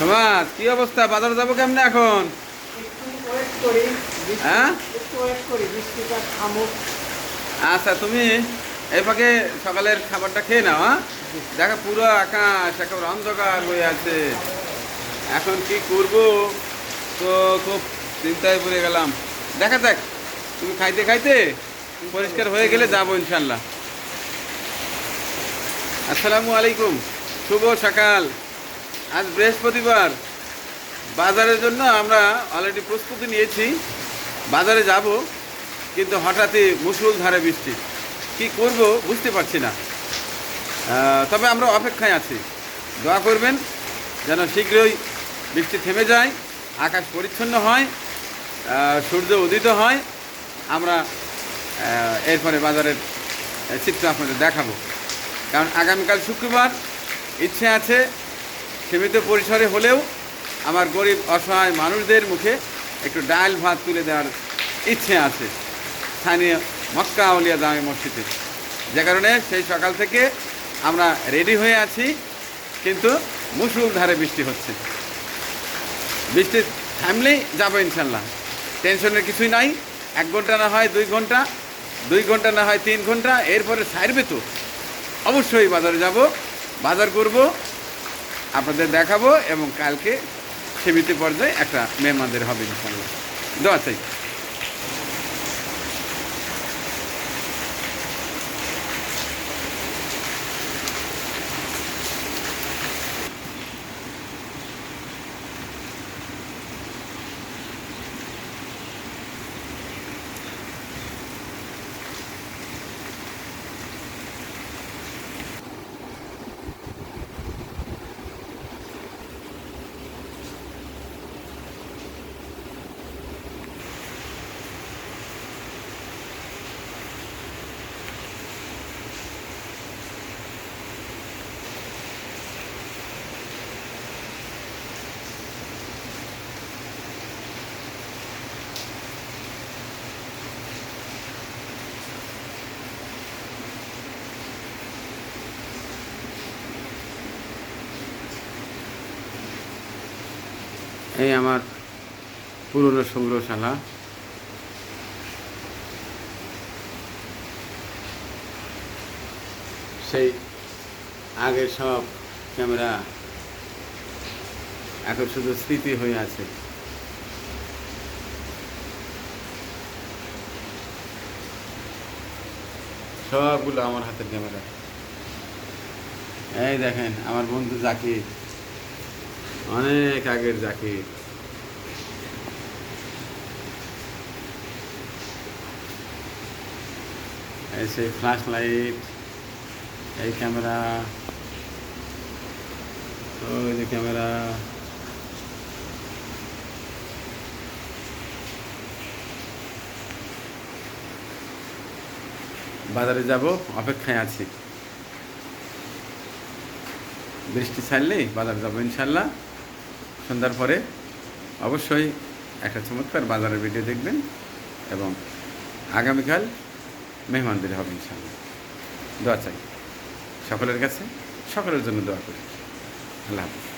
সমাজ কি অবস্থা? বাজারে যাব কেমনে এখন? হ্যাঁ? আচ্ছা তুমি এই ফাঁকে সকালের খাবারটা খেয়ে নাও হ্যাঁ? দেখো পুরো আকাশ একেবারে অন্ধকার হয়ে আছে। এখন কি করব? তো খুব চিন্তায় পড়ে গেলাম। দেখা যাক তুমি খাইতে খাইতে পরিষ্কার হয়ে গেলে যাব ইনশাল্লাহ। আসসালামু আলাইকুম শুভ সকাল। আজ বৃহস্পতিবার। বাজারের জন্য আমরা অলরেডি প্রস্তুতি নিয়েছি। বাজারে যাব, কিন্তু হঠাৎই মুসুলধারে বৃষ্টি। কি করব বুঝতে পারছি না। তবে আমরা অপেক্ষায় আছি। দোয়া করবেন যেন শীঘ্রই বৃষ্টি থেমে যায়, আকাশ পরিচ্ছন্ন হয় সূর্য উদিত হয়। আমরা এরপরে বাজারের চিত্র আপনাদের দেখাবো। কারণ আগামীকাল শুক্রবার ইচ্ছে আছে সীমিত পরিসরে হলেও আমার গরিব, অসহায় মানুষদের মুখে একটু ডাল ভাত তুলে দেওয়ার ইচ্ছে আছে স্থানীয় মক্কা আউলিয়া দামে মসজিদে। যে কারণে সেই সকাল থেকে আমরা রেডি হয়ে আছি, কিন্তু মুসুলধারে বৃষ্টি হচ্ছে। বৃষ্টি থামলেই যাব ইনশাল্লাহ। টেনশনের কিছুই নাই, এক ঘণ্টা না হয় দুই ঘণ্টা দুই ঘণ্টা না হয় তিন ঘণ্টা, এরপরে সারবে তো। অবশ্যই বাজারে যাব, বাজার করব আপনাদের দেখাবো এবং কালকে সীমিত পর্যায়ে একটা মেহমানদের হবে ইনশাল্লাহ দোয়া চাই। এই আমার পুরনো সংগ্রহশালা। সেই আগের সব ক্যামেরা এখন শুধু স্মৃতি হয়ে আছে। সবগুলো আমার হাতের ক্যামেরা। এই দেখেন, আমার বন্ধু জাকির। অনেক আগের জাকির। এই সেই ফ্ল্যাশ লাইট এই ক্যামেরা ওই যে ক্যামেরা বাজারে যাব, অপেক্ষায় আছি। বৃষ্টি ছাড়লেই বাজারে যাব, ইনশাল্লাহ। সন্ধ্যার পরে অবশ্যই একটা চমৎকার বাজারের ভিডিও দেখবেন এবং আগামীকাল মেহমানদের হবে ইনশাল্লাহ দোয়া চাই সকলের কাছে, সকলের জন্য দোয়া করি। আল্লাহ হাফিজ।